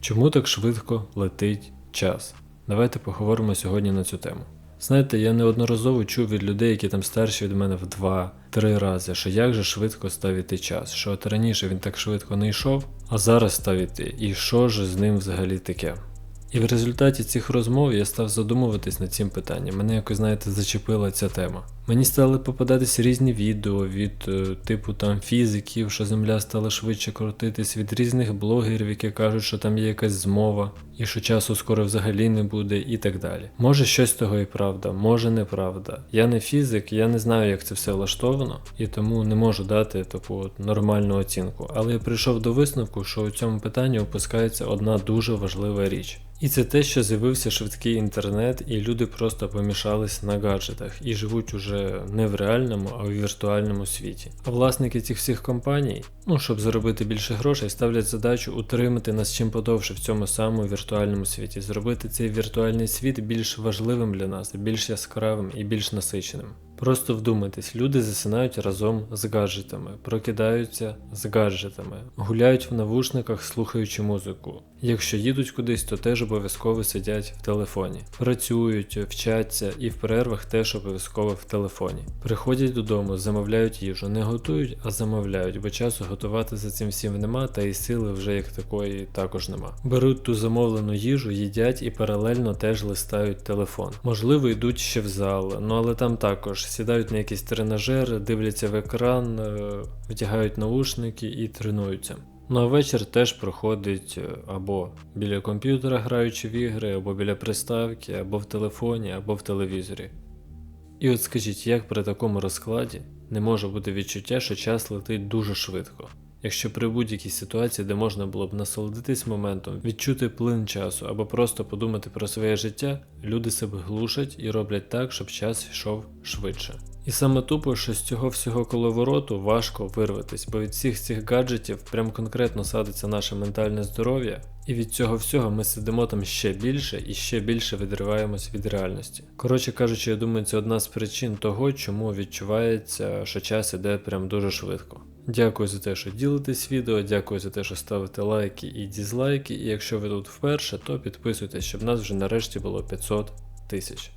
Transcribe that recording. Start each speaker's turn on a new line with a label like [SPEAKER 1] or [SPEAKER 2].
[SPEAKER 1] Чому так швидко летить час? Давайте поговоримо сьогодні на цю тему. Знаєте, я неодноразово чув від людей, які там старші від мене в два-три рази, що як же швидко став іти час, що от раніше він так швидко не йшов, а зараз став іти, і що ж з ним взагалі таке? І в результаті цих розмов я став задумуватись над цим питанням. Мене якось, знаєте, зачепила ця тема. Мені стали попадатись різні відео від е, типу там фізиків, що земля стала швидше крутитись, від різних блогерів, які кажуть, що там є якась змова, і що часу скоро взагалі не буде, і так далі. Може щось того і правда, може неправда. Я не фізик, я не знаю, як це все влаштовано, і тому не можу дати таку нормальну оцінку. Але я прийшов до висновку, що у цьому питанні опускається одна дуже важлива річ. І це те, що з'явився швидкий інтернет, і люди просто помішались на гаджетах і живуть уже не в реальному, а в віртуальному світі. А власники цих всіх компаній, ну щоб заробити більше грошей, ставлять задачу утримати нас чим подовше в цьому самому віртуальному світі, зробити цей віртуальний світ більш важливим для нас, більш яскравим і більш насиченим. Просто вдумайтесь, люди засинають разом з гаджетами, прокидаються з гаджетами, гуляють в навушниках, слухаючи музику. Якщо їдуть кудись, то теж обов'язково сидять в телефоні. Працюють, вчаться і в перервах теж обов'язково в телефоні. Приходять додому, замовляють їжу, не готують, а замовляють, бо часу готувати за цим всім нема, та і сили вже як такої також нема. Беруть ту замовлену їжу, їдять і паралельно теж листають телефон. Можливо, йдуть ще в зал, ну але там також сідають на якийсь тренажер, дивляться в екран, витягають наушники і тренуються. Ну а вечір теж проходить е, або біля комп'ютера граючи в ігри, або біля приставки, або в телефоні, або в телевізорі. І от скажіть, як при такому розкладі не може бути відчуття, що час летить дуже швидко? Якщо при будь-якій ситуації, де можна було б насолодитись моментом, відчути плин часу або просто подумати про своє життя, люди себе глушать і роблять так, щоб час йшов швидше. І саме тупо, що з цього всього коловороту важко вирватись, бо від всіх цих гаджетів прям конкретно садиться наше ментальне здоров'я, і від цього всього ми сидимо там ще більше і ще більше відриваємось від реальності. Коротше кажучи, я думаю, це одна з причин того, чому відчувається, що час іде прям дуже швидко. Дякую за те, що ділитесь відео, дякую за те, що ставите лайки і дізлайки. І якщо ви тут вперше, то підписуйтесь, щоб нас вже нарешті було 500 тисяч.